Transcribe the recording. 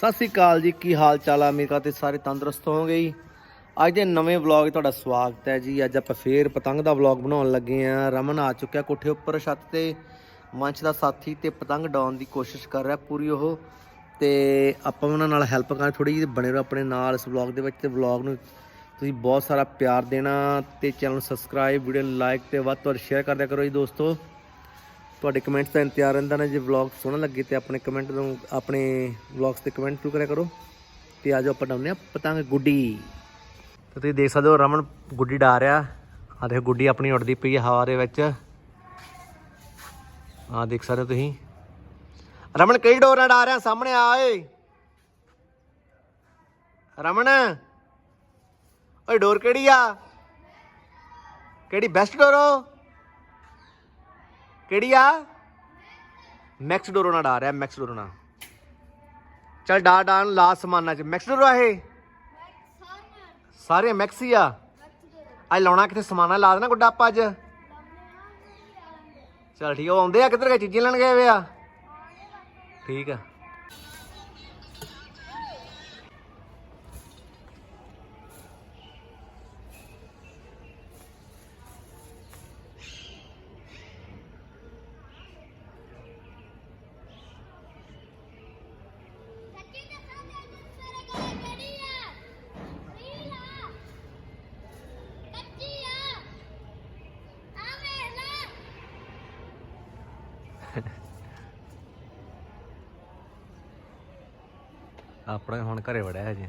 ਸਤਿ ਸ੍ਰੀ ਅਕਾਲ ਜੀ, ਕੀ ਹਾਲ ਚਾਲ ਆ? ਮੇਰਾ ਤੇ ਸਾਰੇ ਤੰਦਰੁਸਤ ਹੋਵੋਗੇ ਜੀ। ਅੱਜ ਦੇ ਨਵੇਂ ਵਲੌਗ ਤੁਹਾਡਾ ਸਵਾਗਤ ਹੈ ਜੀ। ਅੱਜ ਆਪਾਂ ਫੇਰ ਪਤੰਗ ਦਾ ਵਲੌਗ ਬਣਾਉਣ ਲੱਗੇ ਆ ਰਮਨ ਆ ਚੁੱਕਿਆ ਕੋਠੇ ਉੱਪਰ ਛੱਤ ਤੇ। ਮੰਚ ਦਾ ਸਾਥੀ ਤੇ ਪਤੰਗ ਡਾਉਣ ਦੀ ਕੋਸ਼ਿਸ਼ ਕਰ ਰਿਹਾ ਪੂਰੀ ਉਹ। ਤੇ ਆਪਾਂ ਉਹਨਾਂ ਨਾਲ ਹੈਲਪ ਕਰਾਂ ਥੋੜੀ ਜਿਹੀ ਬਣੇ ਰਹੋ ਆਪਣੇ ਨਾਲ ਇਸ ਵਲੌਗ ਦੇ ਵਿੱਚ ਤੇ ਵਲੌਗ ਨੂੰ ਤੁਸੀਂ ਬਹੁਤ ਸਾਰਾ ਪਿਆਰ ਦੇਣਾ ਤੇ ਚੈਨਲ ਨੂੰ ਸਬਸਕ੍ਰਾਈਬ ਵੀਡੀਓ ਲਾਈਕ ਤੇ ਵੱਧ ਤੋਂ ਵੱਧ ਸ਼ੇਅਰ ਕਰਦਿਆ ਕਰੋ ਜੀ ਦੋਸਤੋ। ਤੁਹਾਡੇ ਕਮੈਂਟਸ ਦਾ ਇੰਤਜ਼ਾਰ ਰਹਿੰਦਾ ਨਾ, ਜੇ ਵਲੌਗ ਸੋਹਣਾ ਲੱਗੇ ਤੇ ਆਪਣੇ ਕਮੈਂਟ ਨੂੰ, ਆਪਣੇ ਵਲੌਗਸ ਤੇ ਕਮੈਂਟ ਸ਼ੁਰੂ ਕਰਿਆ ਕਰੋ। ਤੇ ਆਜੋ ਆਪਾਂ ਡਾਉਂਦੇ ਆ ਪਤੰਗ ਗੁੱਡੀ। ਤੇ ਤੁਸੀਂ ਦੇਖ ਸਕਦੇ ਹੋ, ਰਮਨ ਗੁੱਡੀ ਡਾ ਰਿਹਾ। ਆ ਦੇਖੋ, ਗੁੱਡੀ ਆਪਣੀ ਉੱਡਦੀ ਪਈ ਹੈ ਹਵਾ ਦੇ ਵਿੱਚ। ਆ ਦੇਖ ਸਕਦੇ ਹੋ ਤੁਸੀਂ। ਰਮਨ ਕਈ ਡੋਰਾਂ ਡਾ ਰਿਹਾ, ਸਾਹਮਣੇ ਆ, ਓਏ। ਰਮਨ, ਓਏ, ਡੋਰ ਕਿਹੜੀ ਆ? ਕਿਹੜੀ ਬੈਸਟ ਡੋਰ ਡੋਰੋ ਕਿਹੜੀ ਆ? ਮੈਕਸ ਡੋਰੋ ਨਾਲ ਡਾ ਰਿਹਾ ਮੈਕਸ ਡੋਰੋ ਨਾਲ ਚੱਲ ਡਾ ਡਾ ਲਾ ਸਮਾਨਾਂ ਚ। ਮੈਕਸ ਡੋਰੋ ਆ ਇਹ? ਸਾਰੇ ਮੈਕਸ ਹੀ ਆ? ਅੱਜ ਲਾਉਣਾ ਕਿਤੇ ਸਮਾਨਾ ਲਾ ਦੇਣਾ ਗੁੱਡਾ ਆਪਾਂ ਅੱਜ? ਚਲ ਠੀਕ ਆ ਆਉਂਦੇ ਆ ਕਿੱਧਰ ਗਏ? ਚੀਜ਼ਾਂ ਲੈਣ ਗਏ ਵੇ ਆ? ਠੀਕ ਆ। ਆਪਣਾ ਹੁਣ ਘਰੇ ਵੜਿਆ ਹਜੇ।